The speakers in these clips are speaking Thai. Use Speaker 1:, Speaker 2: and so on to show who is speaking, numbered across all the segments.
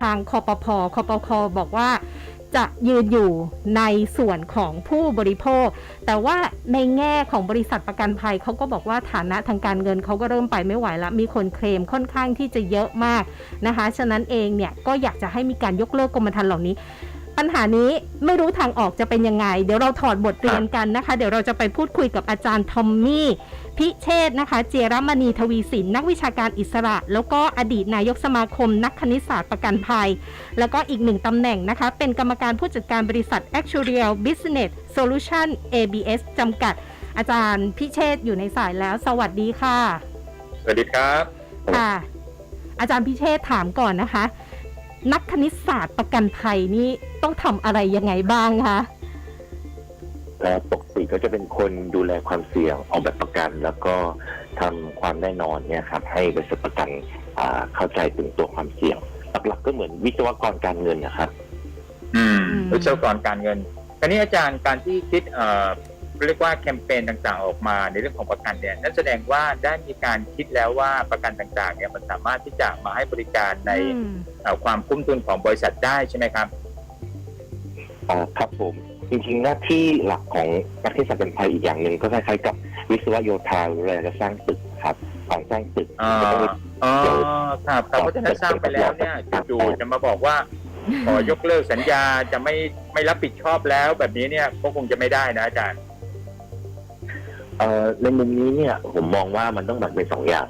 Speaker 1: ทางคอปพอคอปพอบอกว่าจะยืนอยู่ในส่วนของผู้บริโภค แต่ว่าในแง่ของบริษัทประกันภัยเขาก็บอกว่าฐานะทางการเงินเขาก็เริ่มไปไม่ไหวแล้วมีคนเคลมค่อนข้างที่จะเยอะมากนะคะ ฉะนั้นเองเนี่ยก็อยากจะให้มีการยกเลิกกรมธรรม์เหล่านี้ ปัญหานี้ไม่รู้ทางออกจะเป็นยังไง เดี๋ยวเราถอดบทเรียนกันนะคะ เดี๋ยวเราจะไปพูดคุยกับอาจารย์ทอมมี่ พิเชษฐ์นะคะ เจยรมณีทวีสินนักวิชาการอิสระ แล้วก็อดีตนายกสมาคม นักคณิตศาสตร์ประกันภัย แล้วก็อีกหนึ่งตำแหน่งนะคะ เป็นกรรมการผู้จัดการบริษัท Actuarial Business Solution ABS จำกัด อาจารย์พิเชษฐ์อยู่ในสายแล้ว สวัสดีค่ะ
Speaker 2: สวัสดีครับ
Speaker 1: ค่ะ อาจารย์พิเชษฐ์ถามก่อนนะคะ นักคณิตศาสตร์ประกันภัยนี่ต้องทำอะไรยังไงบ้างคะ
Speaker 3: และปกติก็จะเป็นคนดูแลความเสี่ยงออกแบบประกัน แล้วก็ทำความแน่นอนเนี่ยครับให้บริษัทประกันอ่าเข้าใจถึงตัวความเสี่ยงหลักๆก็เหมือนวิศวกรการเงินนะครับ
Speaker 2: อืม
Speaker 1: อืม
Speaker 2: วิศวกรการเงินคราวนี้อาจารย์การที่คิดเอ่อเรียกว่าแคมเปญต่างๆ ออกมาในเรื่องของประกันเนี่ยนั่นแสดงว่าได้มีการคิดแล้วว่าประกันต่างๆเนี่ยมันสามารถที่จะมาให้บริการใน
Speaker 1: อืม
Speaker 2: เอ่อความคุ้มทุนของบริษัทได้ใช่ไหมครับ
Speaker 3: อ่าครับผม จริงๆหน้าที่หลักของนักที่สักันภัยอีกอย่างหนึ่งก็คล้ายๆกับวิศวโยธาเวลาจะสร้างตึกครับก่อนสร้างตึก
Speaker 2: อ๋อ
Speaker 3: จะต้องมี
Speaker 2: อ๋อครับครับเพราะฉะนั้นสร้างไปแล้วเนี่ยจู่ๆจะมาบอกว่าขอยกเลิกสัญญาจะไม่ไม่รับผิดชอบแล้วแบบนี้เนี่ยก็คงจะไม่ได้นะอาจารย์
Speaker 3: เอ่อในมุมนี้เนี่ยผมมองว่ามันต้องแบ่งเป็นสองอย่าง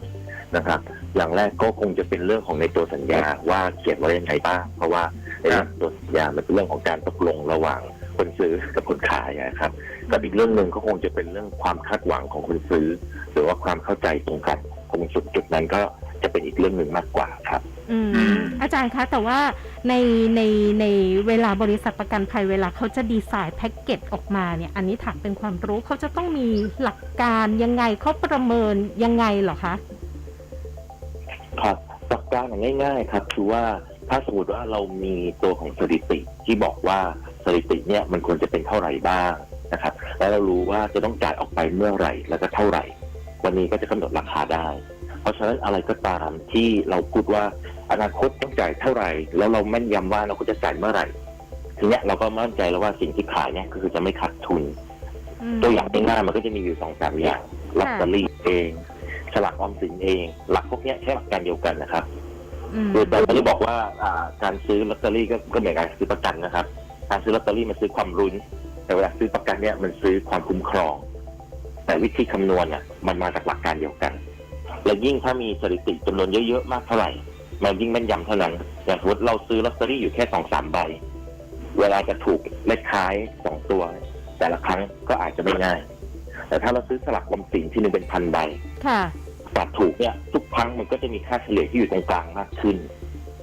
Speaker 3: นะครับ อย่างแรกก็คงจะเป็นเรื่องของในตัวสัญญาว่าเขียนไว้ยังไงบ้างเพราะว่าในเรื่องของตัวสัญญามันเป็นเรื่องของการตกลงระหว่าง คนซื้อกับคนขายนะครับกับอีกเรื่องหนึ่งก็คงจะเป็นเรื่องความคาดหวังของคนซื้อ หรือว่าความเข้าใจตรงกันคงสุดจุดนั้นก็จะเป็นอีกเรื่องหนึ่งมากกว่าครับ
Speaker 1: อืม
Speaker 2: อืม
Speaker 1: อาจารย์คะแต่ว่าในในในเวลาบริษัทประกันภัยเวลาเขาจะดีไซน์แพ็กเกจออกมาเนี่ย อันนี้ถามเป็นความรู้เขาจะต้องมีหลักการยังไงเขาประเมินยังไงเหรอคะ
Speaker 3: ครับหลักการง่าย ๆ ครับ คือว่าถ้าสมมติว่าเรามีตัวของสถิติที่บอกว่า สถิติเนี่ยมันควรจะเป็นเท่าไหร่บ้างนะครับ แล้วเรารู้ว่าจะต้องจ่ายออกไปเมื่อไหร่ แล้วก็เท่าไหร่ วันนี้ก็จะกำหนดราคาได้ เพราะฉะนั้นอะไรก็ตามที่เราพูดว่าอนาคตต้องจ่ายเท่าไหร่ แล้วเราแม่นยำว่าเราก็จะจ่ายเมื่อไหร่ ทีเนี้ยเราก็มั่นใจแล้วว่าสิ่งที่ขายเนี่ยก็คือจะไม่ขาดทุน
Speaker 1: อืม
Speaker 3: ตัวอย่างง่ายๆมันก็จะมีอยู่สองสามอย่างลอตเตอรี่เองฉลากออมสินเอง หลักพวกเนี้ยใช้หลักการเดียวกันนะครับ
Speaker 1: อืม
Speaker 3: คือแต่ไม่ได้บอกว่าอ่าการซื้อลอตเตอรี่ก็ก็เหมือนการซื้อประกันนะครับ การซื้อลอตเตอรี่มันซื้อความรุนแต่เวลาซื้อประกันเนี่ยมันซื้อความคุ้มครอง แต่วิธีคำนวณเนี่ยมันมาจากหลักการเดียวกัน และยิ่งถ้ามีสถิติจำนวนเยอะๆมากเท่าไหร่ มันยิ่งแม่นยำเท่านั้นอย่างสมมติเราซื้อลอตเตอรี่อยู่แค่สองสามใบ เวลาจะถูกเลขท้ายสองตัว แต่ละครั้งก็อาจจะไม่ง่าย แต่ถ้าเราซื้อสลักออมสินที่หนึ่งเป็นพันใบ
Speaker 1: ค่ะ
Speaker 3: ฝากถูกเนี่ยทุกครั้งมันก็จะมีค่าเฉลี่ยที่อยู่ตรงกลางมากขึ้น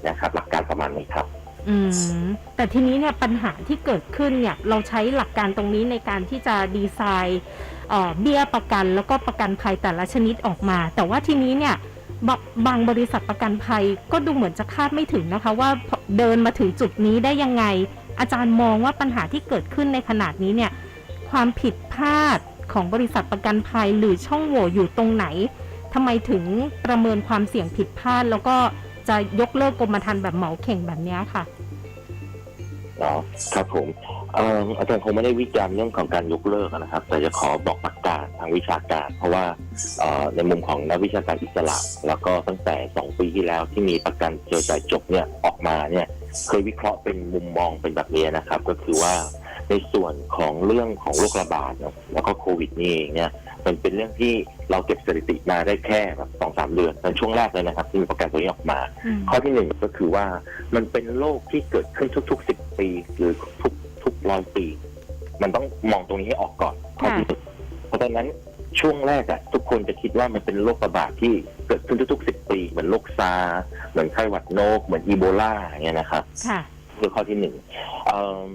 Speaker 3: นะครับหลักการประมาณนี้ครับ
Speaker 1: อืมแต่ทีนี้เนี่ยปัญหาที่เกิดขึ้นเนี่ยเราใช้หลักการตรงนี้ในการที่จะดีไซน์เอ่อเบี้ยประกันแล้วก็ประกันภัยแต่ละชนิดออกมา แต่ว่าทีนี้เนี่ยบบางบริษัทประกันภัยก็ดูเหมือนจะคาดไม่ถึงนะคะ ว่าเดินมาถึงจุดนี้ได้ยังไง อาจารย์มองว่าปัญหาที่เกิดขึ้นในขนาดนี้เนี่ยความผิดพลาดของบริษัทประกันภัยหรือช่องโหว่อยู่ตรงไหนทำไมถึงประเมินความเสี่ยงผิดพลาดแล้วก็ จะยกเลิกกรมธรรม์แบบเหมาเข่งแบบนี้ค่ะ
Speaker 3: เนาะครับผมอ่ออาจารย์คงไม่ได้วิจารณ์เรื่องของการยกเลิกนะครับ แต่จะขอบอกหลักการทางวิชาการ เพราะว่าอ่อในมุมของนักวิชาการอิสระ แล้วก็ตั้งแต่สองปีที่แล้วที่มีประกันเจอจ่ายจบเนี่ยออกมาเนี่ยเคยวิเคราะห์เป็นมุมมองเป็นแบบนี้นะครับ ก็คือว่าในส่วนของเรื่องของโรคระบาดเนอะแล้วก็โควิดนี่เองเนี่ย มันเป็นเรื่องที่เราเก็บสถิติมาได้แค่แบบสองสามเดือนในช่วงแรกเลยนะครับ ที่มีประกันตัวนี้ออกมา
Speaker 1: อืม
Speaker 3: ข้อที่หนึ่งก็คือว่ามันเป็นโรคที่เกิดขึ้นทุกๆสิบปี หรือทุกทุกร้อยปี มันต้องมองตรงนี้ให้ออกก่อนข้อที่หนึ่งเพราะฉะนั้นช่วงแรกอะทุกคนจะคิดว่ามันเป็นโรคระบาดที่เกิดขึ้นทุกๆสิบปี เหมือนโรคซาร์เหมือนไข้หวัดนก เหมือนอีโบลาอย่างเงี้ยนะครับ
Speaker 1: ค่ะ
Speaker 3: คือข้อที่หนึ่งเอิ่ม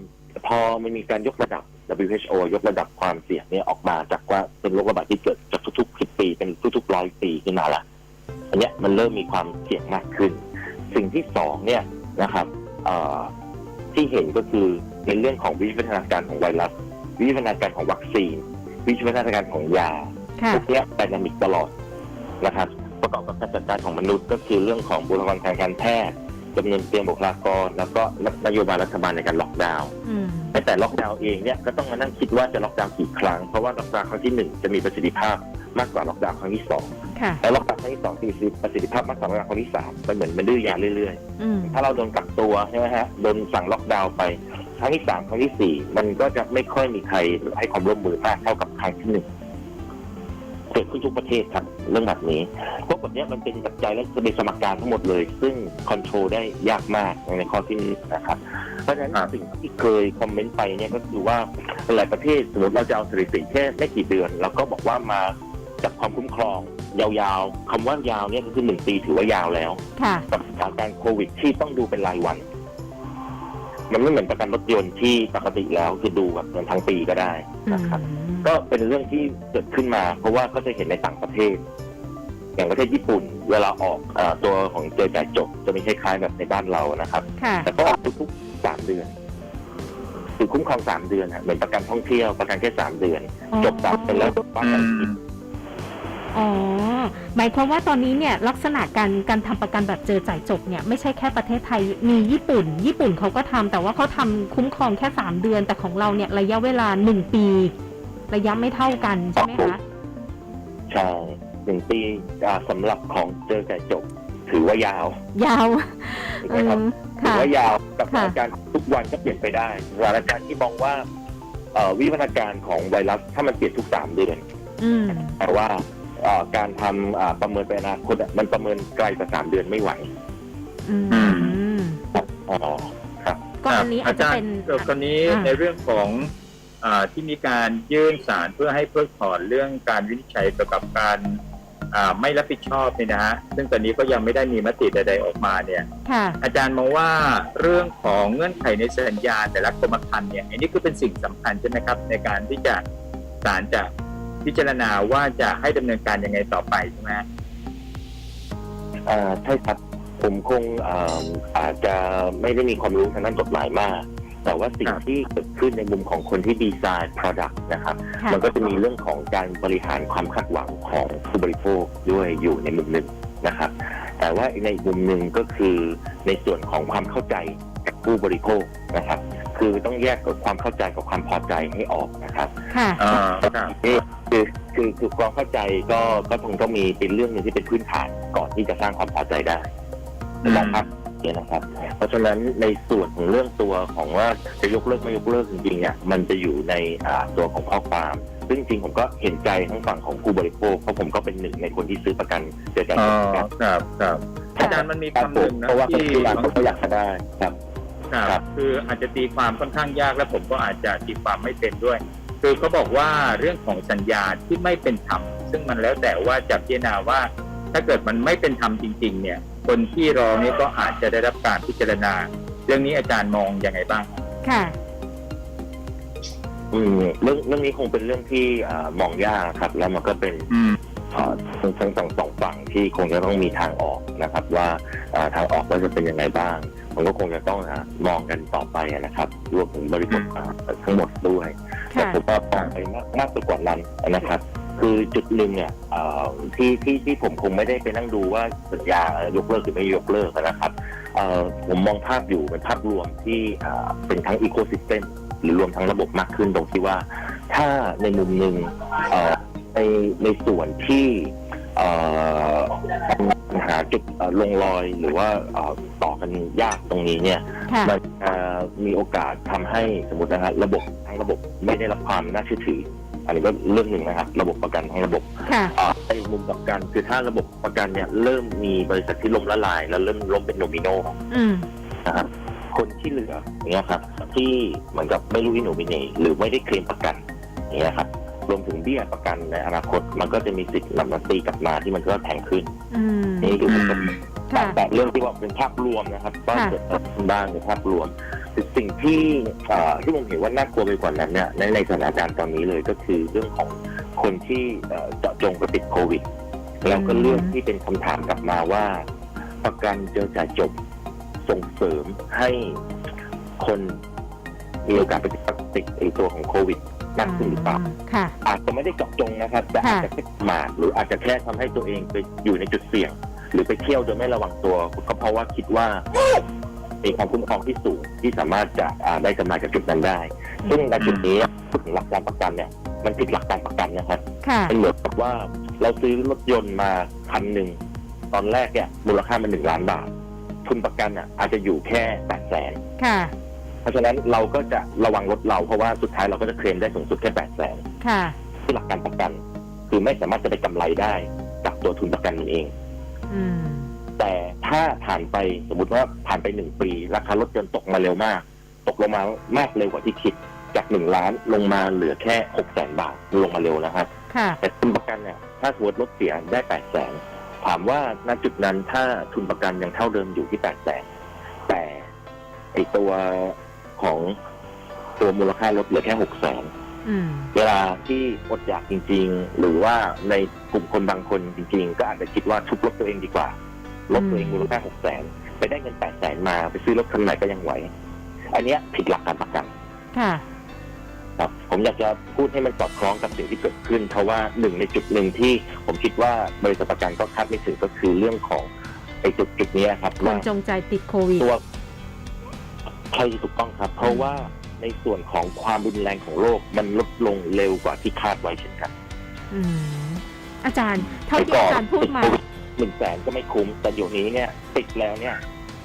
Speaker 3: พอมันมีการยกระดับ WHO ยกระดับความเสี่ยงเนี่ยออกมาจากว่าเป็นโรคระบาดที่เกิดจากทุกๆสิบปี เป็นทุกๆร้อยปีขึ้นมาละอันเนี้ยมันเริ่มมีความเสี่ยงมากขึ้น สิ่งที่สองเนี่ยนะครับเอ่อที่เห็นก็คือในเรื่องของวิวัฒนาการของไวรัส วิวัฒนาการของวัคซีน วิวัฒนาการของยา
Speaker 1: ค่ะ
Speaker 3: พวกเนี้ยไดนามิกตลอดนะครับ ประกอบกับการจัดการของมนุษย์ก็คือเรื่องของบุคลากรทางการแพทย์จำนวนเตียงบุคลากร แล้วก็นโยบายรัฐบาลในการล็อกดาวน์
Speaker 1: อืม
Speaker 3: แม้แต่ล็อกดาวน์เองเนี่ยก็ต้องมานั่งคิดว่าจะล็อกดาวน์กี่ครั้ง เพราะว่าล็อกดาวน์ครั้งที่หนึ่งจะมีประสิทธิภาพมากกว่าล็อกดาวน์ครั้งที่สอง
Speaker 1: ค่ะ
Speaker 3: แล้วล็อกดาวน์ครั้งที่สองจะมีประสิทธิภาพมากกว่าล็อกดาวน์ครั้งที่สามมันเหมือนมันดื้อยาเรื่อย
Speaker 1: อืม
Speaker 3: ๆถ้าเราโดนกักตัวใช่ไหมฮะโดนสั่งล็อกดาวน์ไปครั้งที่สามครั้งที่สี่มันก็จะไม่ค่อยมีใครให้ความร่วมมือมากเท่ากับครั้งที่หนึ่ง เกิดขึ้นทุกประเทศครับเรื่องแบบนี้พวกแบบเนี้ยมันเป็นปัจจัยและเป็นสมการทั้งหมดเลย ซึ่งคอนโทรลได้ยากมากในข้อที่นี้นะครับ เพราะฉะนั้น
Speaker 2: ครับ
Speaker 3: สิ่งที่เคยคอมเมนต์ไปเนี่ยก็คือว่าหลายประเทศสมมติเราจะเอาสถิติแค่ไม่กี่เดือนเราก็บอกว่ามาจากความคุ้มครองยาวๆคำว่ายาวเนี่ยก็คือหนึ่งปีถือว่ายาวแล้ว
Speaker 1: ค่ะ
Speaker 3: กับสถานการณ์โควิดที่ต้องดูเป็นรายวัน มันไม่เหมือนประกันรถยนต์ที่ปกติแล้วคือดูแบบเหมือนทั้งปีก็ได้
Speaker 1: อืม
Speaker 3: นะครับ ก็เป็นเรื่องที่เกิดขึ้นมา เพราะว่าก็จะเห็นในต่างประเทศ อย่างประเทศญี่ปุ่น เวลาออกเออตัวของเจอจ่ายจบจะมีคล้ายๆแบบในบ้านเรานะครับ
Speaker 1: ค่ะ
Speaker 3: แต่ก็ออกทุกๆสามเดือนคือคุ้มครองสามเดือนฮะเหมือนประกันท่องเที่ยวประกันแค่สามเดือน จบสามเดือนแล้วบ้าน
Speaker 2: อื
Speaker 3: กัน อี
Speaker 2: ม
Speaker 3: ก
Speaker 1: อ๋อ หมายความว่าตอนนี้เนี่ยลักษณะการการทำประกันแบบเจอจ่ายจบเนี่ยไม่ใช่แค่ประเทศไทยมีญี่ปุ่น ญี่ปุ่นเขาก็ทำแต่ว่าเขาทำคุ้มครองแค่ 3 เดือน แต่ของเราเนี่ยระยะเวลา 1 ปี ระยะไม่เท่ากันใช่ไหมคะ
Speaker 3: ใช่หนึ่งปีอ่าสำหรับของเจอจ่ายจบ ถือว่ายาว
Speaker 1: ยาว
Speaker 3: ถูก
Speaker 1: เอ
Speaker 3: ไหมครับ
Speaker 1: อ
Speaker 3: ถือ
Speaker 1: ค่ะ
Speaker 3: ว่ายาวกับส
Speaker 1: ค่ะ
Speaker 3: ถานการณ์ทุกวันก็เปลี่ยนไปได้สถานการณ์ที่มองว่าเอ่อวิวัฒนาการของไวรัสถ้ามันเปลี่ยนทุกสามเดือน
Speaker 1: อืม
Speaker 3: แต่ว่าเอ่อ การทำอ่าประเมินไปอนาคตอะมันประเมินไกลกว่าสามเดือนไม่ไหว
Speaker 1: อืม
Speaker 2: อืม
Speaker 3: อ๋อครับ
Speaker 1: ก็อันนี้อาจจะเป็น
Speaker 2: รย์ครับตอนนี้
Speaker 1: อ่า
Speaker 2: ในเรื่องของอาที่มีการยื่นสารเพื่อให้เพิกถอนเรื่องการวินิจฉัยเกี่ยวกับการอ่าไม่รับผิดชอบเนี่ยนะฮะซึ่งตอนนี้ก็ยังไม่ได้มีมติใด ๆออกมาเนี่ย
Speaker 1: ค่ะ
Speaker 2: อาจารย์มองว่าเรื่องของเงื่อนไขในสัญญาแต่ละกรมธรรม์เนี่ยอันนี้คือเป็นสิ่งสำคัญใช่ไหมครับ ในการที่จะศาลจะ พิจารณาว่าจะให้ดำเนินการยังไงต่อไปใช่ไหมฮะ
Speaker 3: อ่าใช่ครับผมคงอ่าอาจจะไม่ได้มีความรู้ทางด้านกฎหมายมาก แต่ว่าสิ่ง
Speaker 2: ครับ
Speaker 3: ที่เกิดขึ้นในมุมของคนที่ดีไซน์ product นะครับ
Speaker 1: ค่ะ
Speaker 3: มันก็จะมีเรื่องของการบริหารความคาดหวังของผู้บริโภคด้วยอยู่ในมุมหนึ่งนะครับ แต่ว่าในอีกมุมหนึ่งก็คือในส่วนของความเข้าใจกับผู้บริโภคนะครับ คือต้องแยกกับความเข้าใจกับความพอใจให้ออกนะครับ
Speaker 1: ค่ะ
Speaker 2: อ่า ครับ
Speaker 3: นี่คือคือคือความเข้าใจก็ก็คงต้องมีเป็นเรื่องหนึ่งที่เป็นพื้นฐานก่อนที่จะสร้างความพอใจได้
Speaker 2: อืม
Speaker 3: นะครับเนี่ยนะครับ เพราะฉะนั้นในส่วนของเรื่องตัวของว่าจะยกเลิกไม่ยกเลิกจริงๆเนี่ยมันจะอยู่ในอ่าตัวของข้อความ ซึ่งจริงๆผมก็เห็นใจทั้งฝั่งของผู้บริโภคเพราะผมก็เป็นหนึ่งในคนที่ซื้อประกันเจอกัน
Speaker 2: อ๋อ
Speaker 3: เหมือนกัน
Speaker 2: ครับครับอาจารย์มันมี
Speaker 3: ครับ
Speaker 2: คำห
Speaker 3: ผม
Speaker 2: นึ่งนะ
Speaker 3: เพราะว่าคน
Speaker 2: ที่
Speaker 3: ที่ร้านเขาก็อยากจะได้ครับ
Speaker 2: ครับ
Speaker 3: ครับ
Speaker 2: คืออาจจะตีความค่อนข้างยากและผมก็อาจจะตีความไม่เป็นด้วย คือเขาบอกว่าเรื่องของสัญญาที่ไม่เป็นธรรมซึ่งมันแล้วแต่ว่าจะพิจารณาว่า ถ้าเกิดมันไม่เป็นธรรมจริง ๆ เนี่ย คนที่ร้องเนี่ยก็อาจจะได้รับการพิจารณา เรื่องนี้อาจารย์มองยังไงบ้าง
Speaker 1: ค่ะ
Speaker 3: อืมเรื่องเรื่องนี้คงเป็นเรื่องที่อ่ามองยากครับ แล้วมันก็เป็น
Speaker 2: อืม
Speaker 3: เอ่อทั้งทั้งสองสองฝั่งที่คงจะต้องมีทางออกนะครับ ว่าอ่าทางออกว่าจะเป็นยังไงบ้าง มันก็คงจะต้องอ่ามองกันต่อไปนะครับรวมถึงบริบทอ่าทั้งหมดด้วย แต่ผมว่ามองไปมากมากไปกว่านั้นนะครับ คือจุดหนึ่งเนี่ยที่ที่ที่ผมคงไม่ได้ไปนั่งดูว่าสัญญายกเลิกหรือไม่ยกเลิกนะครับผมมองภาพอยู่เป็นภาพรวมที่เป็นทั้งอีโคซิสเต็มหรือรวมทั้งระบบมากขึ้นตรงที่ว่า ถ้าในมุมหนึ่งในในส่วนที่ เอ่อปัญหาจุดเอ่อลงรอยหรือว่าเอ่อต่อกันยากตรงนี้เนี่ย
Speaker 1: ค่ะ
Speaker 3: มันจะมีโอกาสทำให้สมมตินะฮะระบบทั้งระบบไม่ได้รับความน่าเชื่อถือ อันนี้ก็เรื่องหนึ่งนะครับ ระบบประกันทั้งระบบ
Speaker 1: ค่ะ
Speaker 3: อ่าในมุมกลับกันคือถ้าระบบประกันเนี่ยเริ่มมีบริษัทที่ล้มละลาย แล้วเริ่มล้มเป็นโนมิโน
Speaker 1: อืม
Speaker 3: นะครับคนที่เหลืออย่างเงี้ยครับ ที่เหมือนกับไม่รู้อินโนมิเนหรือไม่ได้เคลมประกันอย่างเงี้ยครับ รวมถึงเบี้ยประกันในอนาคต มันก็จะมีสิทธิ์นำมาตีกลับมาที่มันก็แพงขึ้น
Speaker 1: อืม
Speaker 3: นี่คือผมก็
Speaker 1: ค่ะ
Speaker 3: แต่เรื่องที่ว่าเป็นภาพรวมนะครับว่า
Speaker 1: ค่ะ
Speaker 3: เกิดอะไรขึ้นบ้างในภาพรวมคือสิ่งที่เอ่อที่ผมเห็นว่าน่ากลัวไปกว่านั้นเนี่ยในในสถานการณ์ตอนนี้เลยก็คือเรื่องของคนที่เอ่อเจาะจงไปติดโควิด แล้วก็เรื่องที่เป็นคำถามกลับมาว่า ประกันเจอจ่ายจบส่งเสริมให้คนมีโอกาสไปติดไอตัวของโควิด มากขึ้นหรือเปล่า
Speaker 1: ค่ะ
Speaker 3: อาจจะไม่ได้เจาะจงนะครับ แต่อาจจะแค่ประมาทหรืออาจจะแค่ทำให้ตัวเองไปอยู่ในจุดเสี่ยง หรือไปเที่ยวโดยไม่ระวังตัว ก็เพราะว่าคิดว่ามีความคุ้มครองที่สูงที่สามารถจะอ่าได้กำไรจากจุดนั้นได้ ซึ่งในจุดนี้พูดถึงหลักการประกันเนี่ย มันผิดหลักการประกันนะครับ
Speaker 1: ค่ะ
Speaker 3: มันเหมือนกับว่าเราซื้อรถยนต์มาคันหนึ่งตอนแรกเนี่ยมูลค่ามันหนึ่งล้านบาท ทุนประกันอะอาจจะอยู่แค่แปดแสน
Speaker 1: ค่ะ
Speaker 3: เพราะฉะนั้นเราก็จะระวังรถเราเพราะว่าสุดท้ายเราก็จะเคลมได้สูงสุดแค่แปดแสน
Speaker 1: ค่ะ
Speaker 3: ที่หลักการประกัน คือไม่สามารถจะไปกำไรได้จากตัวทุนประกันมันเอง
Speaker 1: อืม
Speaker 3: แต่ถ้าผ่านไปสมมติว่าผ่านไปหนึ่งปี ราคารถยนต์ตกมาเร็วมาก ตกลงมามากเร็วกว่าที่คิด จากหนึ่งล้านลงมาเหลือแค่หกแสนบาทลงมาเร็วนะครับ
Speaker 1: ค่ะ
Speaker 3: แต่ทุนประกันเนี่ยถ้าสมมติรถเสียได้แปดแสนถามว่าณจุดนั้นถ้าทุนประกันยังเท่าเดิมอยู่ที่แปดแสนแต่ไอตัว ของตัวมูลค่ารถเหลือแค่หกแสน
Speaker 1: อืม
Speaker 3: เวลาที่อดอยากจริง ๆ หรือว่าในกลุ่มคนบางคนจริง ๆ ก็อาจจะคิดว่าทุบรถตัวเองดีกว่า รถตัวเองมูลค่าหกแสนไปได้เงินแปดแสนมาไปซื้อรถคันไหนก็ยังไหว อันเนี้ยผิดหลักการประกัน
Speaker 1: ค่ะ
Speaker 3: ครับผมอยากจะพูดให้มันสอดคล้องกับสิ่งที่เกิดขึ้น เพราะว่าหนึ่งในจุดหนึ่งที่ผมคิดว่าบริษัทประกันก็คาดไม่ถึงก็คือเรื่องของไอ้จุดจุดๆเนี้ยครับ
Speaker 1: คน
Speaker 3: ว่า
Speaker 1: จงใจติดโควิด
Speaker 3: ตัว ใช่ถูกต้องครับ เพราะว่าในส่วนของความรุนแรงของโรคมันลดลงเร็วกว่าที่คาดไว้เช่นกัน
Speaker 1: อืมอาจารย์เท่าที่อาจารย์พูดมา
Speaker 3: หนึ่งแสนก็ไม่คุ้ม แต่เดี๋ยวนี้เนี่ย ติดแล้วเนี่ย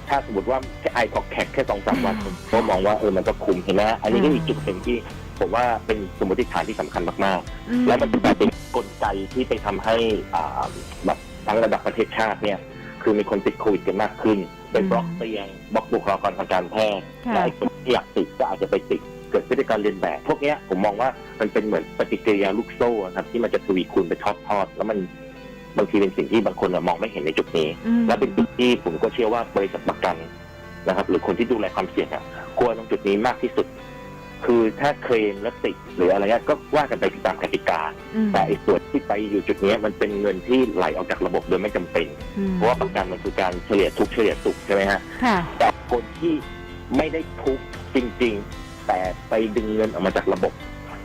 Speaker 3: ถ้าสมมติว่าแค่ไอคอกแขกแค่สองสามวันผมก็มองว่าเออมันก็คุ้มเห็นไหมอันนี้ก็มีจุดหนึ่งที่ผมว่าเป็นสมมติฐานที่สำคัญมาก
Speaker 1: อืม
Speaker 3: ๆแล้วมันจะเป็นกลไกที่ไปทำให้อ่าแบบทั้งระดับประเทศชาติเนี่ย คือมีคนติดโควิดกันมากขึ้นเป็นบล็อกเตียงบล็อกบุคลากรทางการแพทย์
Speaker 1: ค่ะ
Speaker 3: และไอ้คนที่อยากติดก็อาจจะไปติดเกิดพฤติกรรมเรียนแบบ พวกเนี้ยผมมองว่ามันเป็นเหมือนปฏิกิริยาลูกโซ่ครับที่มันจะทวีคูณไปทอดๆแล้วมันบางทีเป็นสิ่งที่บางคนอะมองไม่เห็นในจุดนี้
Speaker 1: อืม
Speaker 3: และเป็นจุดที่ผมก็เชื่อว่าบริษัทประกันนะครับ หรือคนที่ดูแลความเสี่ยงอะควรตรงจุดนี้มากที่สุด คือถ้าเคลมแล้วติดหรืออะไรเงี้ยก็ว่ากันไปตามกติกา
Speaker 1: อืม
Speaker 3: แต่ไอ้ส่วนที่ไปอยู่จุดเนี้ยมันเป็นเงินที่ไหลออกจากระบบโดยไม่จำเป็น
Speaker 1: อืม
Speaker 3: เพราะว่าประกันมันคือการเฉลี่ยทุกข์เฉลี่ยสุขใช่ไหมฮะ
Speaker 1: ค่ะ
Speaker 3: แต่คนที่ไม่ได้ทุกข์จริง ๆ แต่ไปดึงเงินออกมาจากระบบ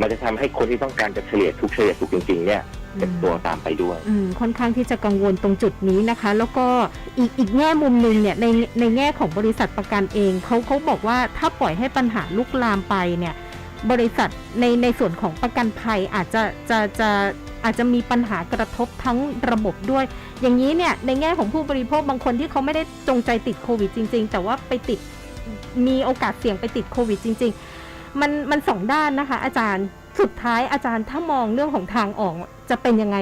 Speaker 3: มันจะทำให้คนที่ต้องการจะเฉลี่ยทุกข์เฉลี่ยสุขจริงๆเนี่ย เป็นตัวตามไปด้วย
Speaker 1: อืมค่อนข้างที่จะกังวลตรงจุดนี้นะคะ แล้วก็อีกอีกแง่มุมหนึ่งเนี่ยในในแง่ของบริษัทประกันเองเขาเขาบอกว่าถ้าปล่อยให้ปัญหาลุกลามไปเนี่ยบริษัทในในส่วนของประกันภัยอาจจะจะจะอาจจะมีปัญหากระทบทั้งระบบด้วย อย่างนี้เนี่ยในแง่ของผู้บริโภคบางคนที่เขาไม่ได้จงใจติดโควิดจริง ๆ แต่ว่าไปติดมีโอกาสเสี่ยงไปติดโควิดจริง ๆ มันมันสองด้านนะคะ อาจารย์ สุดท้ายอาจารย์ถ้ามองเรื่องของทางออก จะเป็นยังไง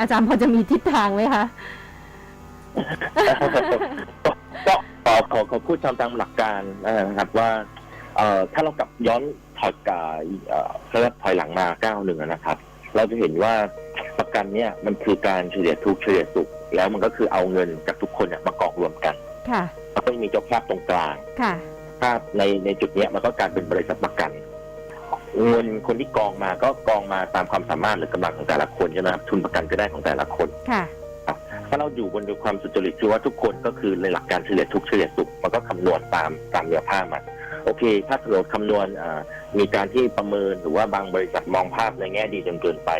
Speaker 1: อาจารย์พอจะมีทิศทางไหมคะ
Speaker 3: ก็ขอขอขอพูดตามตามหลักการนะครับว่าเอ่อถ้าเรากลับย้อนถอยกาเอ่อเขาเรียกถอยหลังมาก้าวหนึ่งอะนะครับ เราจะเห็นว่าประกันเนี่ยมันคือการเฉลี่ยทุกข์เฉลี่ยสุข แล้วมันก็คือเอาเงินจากทุกคนเนี่ยมากองรวมกัน
Speaker 1: ค่ะ
Speaker 3: แล้วก็มีเจ้าภาพตรงกลาง
Speaker 1: ค่ะ
Speaker 3: ภาพในในจุดเนี้ยมันก็กลารเป็นบริษัทประกัน เงินคนที่กองมาก็กองมาตามความสามารถหรือกำลังของแต่ละคนใช่ไหมครับทุนประกันก็ได้ของแต่ละคน
Speaker 1: ค่ะ
Speaker 3: ถ้าเราอยู่บนด้วยความสุจริตคือว่าทุกคนก็คือในหลักการเฉลี่ยทุกข์เฉลี่ยสุขมันก็คำนวณตามตามเนื้อผ้ามันโอเค ถ้าเราคำนวณอ่ามีการที่ประเมินหรือว่าบางบริษัทมองภาพในแง่ดีจนเกินไป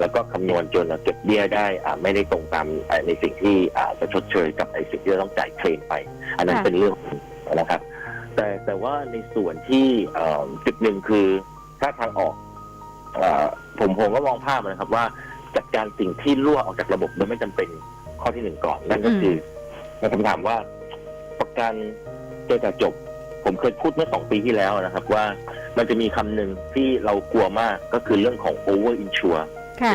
Speaker 3: แล้วก็คำนวณจนเก็บเบี้ยได้อ่าไม่ได้ตรงตามอ่าในสิ่งที่อ่าจะชดเชยกับไอ้สิ่งที่เราต้องจ่ายเคลมไป อันนั้น
Speaker 1: ค่ะ
Speaker 3: เป็นเรื่องหนึ่งนะครับ แต่แต่ว่าในส่วนที่เอ่อจุดหนึ่งคือ ถ้าทางออกเอ่อผมผมก็มองภาพนะครับว่าจัดการสิ่งที่รั่วออกจากระบบโดยไม่จำเป็นข้อที่หนึ่งก่อน นั่นก็คืออผมถามว่าประกันเจอแต่จบ ผมเคยพูดเมื่อสองปีที่แล้วนะครับ ว่ามันจะมีคำหนึ่งที่เรากลัวมากก็คือเรื่องของ over insure
Speaker 1: ค่ะ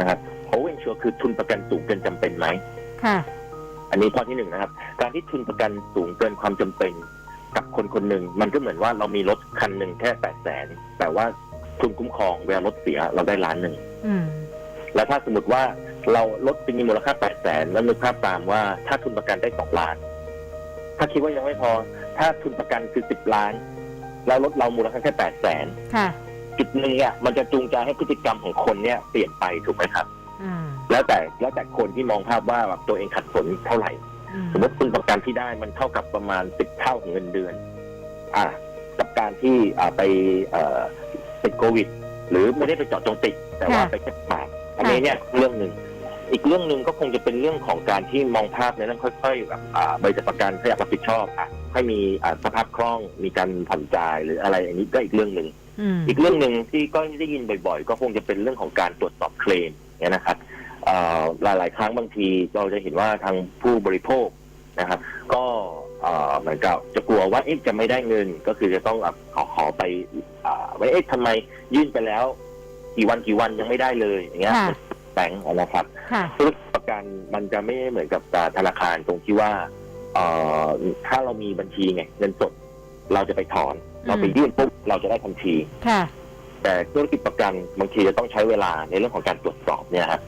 Speaker 3: นะครับ over insure คือทุนประกันสูงเกินจำเป็นไหม
Speaker 1: ค่ะ
Speaker 3: อันนี้ข้อที่หนึ่งนะครับ การที่ทุนประกันสูงเกินความจำเป็นกับ คนคนหนึ่งมันก็เหมือนว่าเรามีรถคันหนึ่งแค่แปดแสนแต่ว่าทุนคุ้มครองเวลารถเสียเราได้ล้านหนึ่ง
Speaker 1: อืม
Speaker 3: แล้วถ้าสมมติว่าเรารถมีมูลค่าแปดแสนแล้วนึกภาพตามว่าถ้าทุนประกันได้สองล้าน ถ้าคิดว่ายังไม่พอ ถ้าทุนประกันคือสิบล้าน แล้วรถเรามูลค่าแค่แปดแสน
Speaker 1: ค่ะ
Speaker 3: จุดหนึ่งเนี่ยมันจะจูงใจให้พฤติกรรมของคนเนี่ยเปลี่ยนไปถูกไหมครับ
Speaker 1: อืม
Speaker 3: แล้วแต่แล้วแต่คนที่มองภาพว่าแบบตัวเองขัดสนเท่าไหร่
Speaker 1: อืม
Speaker 3: สมมติคุณประกันที่ได้มันเท่ากับประมาณสิบเท่าของเงินเดือน อ่ากับการที่อ่าไปเอ่อติดโควิด หรือไม่ได้ไปเจาะจงติดแต่ว่าไปแค่ปากอันนี้เนี่ยเรื่องหนึ่ง อีกเรื่องหนึ่งก็คงจะเป็นเรื่องของการที่มองภาพในเรื่องค่อยๆแบบอ่าบริษัทประกันขยับรับผิดชอบอะให้มีอ่าสภาพคล่องมีการผ่อนจ่ายหรืออะไรอย่างนี้ก็อีกเรื่องหนึ่ง
Speaker 1: อืม
Speaker 3: อีกเรื่องหนึ่งที่ก็ได้ยินบ่อยๆ ก็คงจะเป็นเรื่องของการตรวจสอบเคลมเนี่ยนะครับ เอ่อหลายๆครั้งบางทีเราจะเห็นว่าทางผู้บริโภคนะครับ ก็เอ่อเหมือนกับจะกลัวว่าเอ๊ะจะไม่ได้เงิน ก็คือจะต้องอะขอขอไปอ่าว่าเอ๊ะทำไมยื่นไปแล้ว กี่วันกี่วันยังไม่ได้เลยอย่างเงี้ย
Speaker 1: ค่ะ
Speaker 3: แบงก์นะครับ
Speaker 1: ค่ะ
Speaker 3: ธุรกิจประกันมันจะไม่เหมือนกับธนาคารตรงที่ว่าเอ่อถ้าเรามีบัญชีไงเงินสดเราจะไปถอน เราไปยื่นปุ๊บเราจะได้ทันที
Speaker 1: ค่ะ
Speaker 3: แต่ธุรกิจประกันบางทีจะต้องใช้เวลาในเรื่องของการตรวจสอบเนี่ยครับ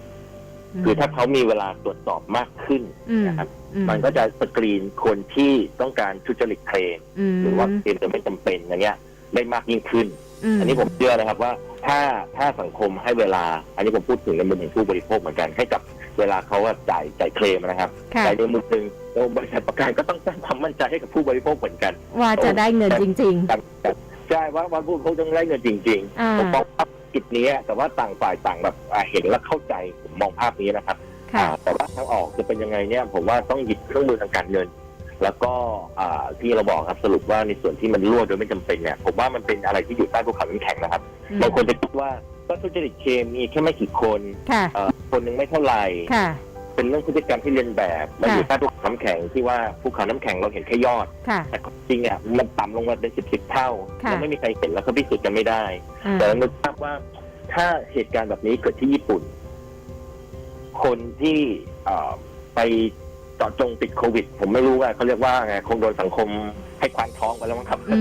Speaker 3: คือถ้าเขามีเวลาตรวจสอบมากขึ้น
Speaker 1: อืม
Speaker 3: นะครับ
Speaker 1: อื
Speaker 3: มันก็จะสกรีนคนที่ต้องการทุจริตเทรน
Speaker 1: ม
Speaker 3: หรือว่าเทรนจะไม่จำเป็นอย่างเงี้ยได้มากยิ่งขึ้น
Speaker 1: ม
Speaker 3: อันนี้ผมเชื่อนะครับว่าถ้าถ้าสังคมให้เวลา อันนี้ผมพูดถึงในมุมของผู้บริโภคเหมือนกันให้กับเวลาเขาอะจ่ายจ่ายเคลมนะครับ
Speaker 1: ค่ะ
Speaker 3: แต่ในมุมหนึ่งแล้วบริษัทประกันก็ต้องสร้างความมั่นใจให้กับผู้บริโภคเหมือนกัน
Speaker 1: ว่าจะได้เงินจริง
Speaker 3: ครับครับใช่ว่าว่าผู้บริโภคต้องได้เงินจริง
Speaker 1: อ่า
Speaker 3: ๆผมมองภาพ จุดนี้แต่ว่าต่างฝ่ายต่างแบบอ่าเห็นและเข้าใจผมมองภาพนี้นะครับ
Speaker 1: ๆค่ะ
Speaker 3: อ่าแต่ว่าทางออกจะเป็นยังไงเนี่ยผมว่าต้องหยิบเครื่องมือทางการเงิน แล้วก็อ่าที่เราบอกครับสรุปว่าในส่วนที่มันรั่วโดยไม่จำเป็นเนี่ยผมว่ามันเป็นอะไรที่อยู่ใต้ภูเขาน้ำแข็งนะครับ
Speaker 1: อืม
Speaker 3: บางคนจะคิดว่าก็ทุจริตเคมีแค่ไม่กี่คน
Speaker 1: ค่ะ
Speaker 3: เอ่อคนหนึ่งไม่เท่าไหร่
Speaker 1: ค่ะ
Speaker 3: เป็นเรื่องพฤติกรรมที่เรียนแบบมัน
Speaker 1: ค่ะ
Speaker 3: อยู่ใต้ภูเขาน้ำแข็งที่ว่าภูเขาน้ำแข็งเราเห็นแค่ยอด
Speaker 1: ค่ะ
Speaker 3: แต่จริงๆอะมันต่ำลงมาเป็นสิบสิบเท่า
Speaker 1: ค่ะ
Speaker 3: แล้วไม่มีใครเห็นแล้วก็พิสูจน์กันไม่ได้
Speaker 1: อ่า
Speaker 3: แต่นึกภาพว่าถ้าเหตุการณ์แบบนี้เกิดที่ญี่ปุ่น คนที่เอ่อไปเจาะจงติดโควิด ผมไม่รู้ว่าเขาเรียกว่าไงคงโดนสังคมให้ควานท้องไปแล้วมั้งครับ
Speaker 1: อื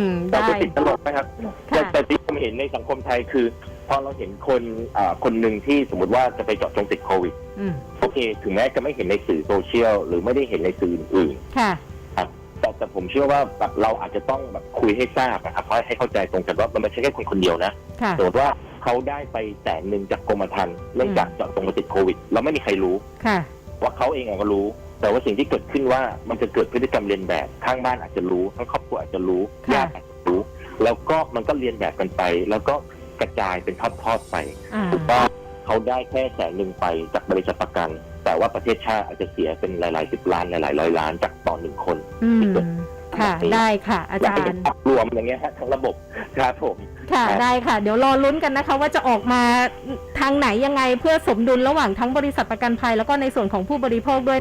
Speaker 1: ม
Speaker 3: แต่
Speaker 1: ได้
Speaker 3: ก็ติดตลกนะครับแต่
Speaker 1: ค่ะ
Speaker 3: แต่ที่ผมเห็นในสังคมไทยคือพ อเราเห็นคนอ่าคนหนึ่งที่สมมติว่าจะไปเจาะจงติดโควิด
Speaker 1: อืม
Speaker 3: โอเค ถึงแม้จะไม่เห็นในสื่อโซเชียล หรือไม่ได้เห็นในสื่ออื่น
Speaker 1: ค่ะ
Speaker 3: ๆแต่แต่ผมเชื่อว่าแบบเราอาจจะต้องแบบคุยให้ทราบนะครับเพราะให้เข้าใจตรงกันว่ามันไม่ใช่แค่คนคนเดียวนะ
Speaker 1: ค่ะ
Speaker 3: สมมติว่าเขาได้ไปแสนหนึ่งจากกรมธรรม์เนื่องจากเจาะจงมาติดโควิดแล้วไม่มีใครรู้
Speaker 1: ค่ะ
Speaker 3: ว่าเขาเองอะก็รู้ แต่ว่าสิ่งที่เกิดขึ้นว่ามันจะเกิดพฤติกรรมเรียนแบบข้างบ้านอาจจะรู้ทั้งครอบครัวอาจจะรู้
Speaker 1: ค่ะ
Speaker 3: ญาติอาจจะรู้ แล้วก็มันก็เรียนแบบกันไป แล้วก็ กระจายเป็นทอดๆไป
Speaker 1: อ่า
Speaker 3: ถูกต้องเขาได้แค่แสนหนึ่งไปจากบริษัทประกัน แต่ว่าประเทศชาติอาจจะเสียเป็นหลายๆสิบล้านหลายๆร้อยล้านจากต่อหนึ่งคน
Speaker 1: อืมค่ะ ได้ค่ะ อา
Speaker 3: อยาก
Speaker 1: จา
Speaker 3: ให้
Speaker 1: ร
Speaker 3: เป็น
Speaker 1: ย์
Speaker 3: ภาพรวมอย่างเงี้ยฮะทั้งระบบครับผม
Speaker 1: ค่ะ
Speaker 3: ครับ
Speaker 1: ได้ค่ะ เดี๋ยวรอลุ้นกันนะคะ ว่าจะออกมาทางไหนยังไงเพื่อสมดุลระหว่างทั้งบริษัทประกันภัย แล้วก็ในส่วนของผู้บริโภคด้วย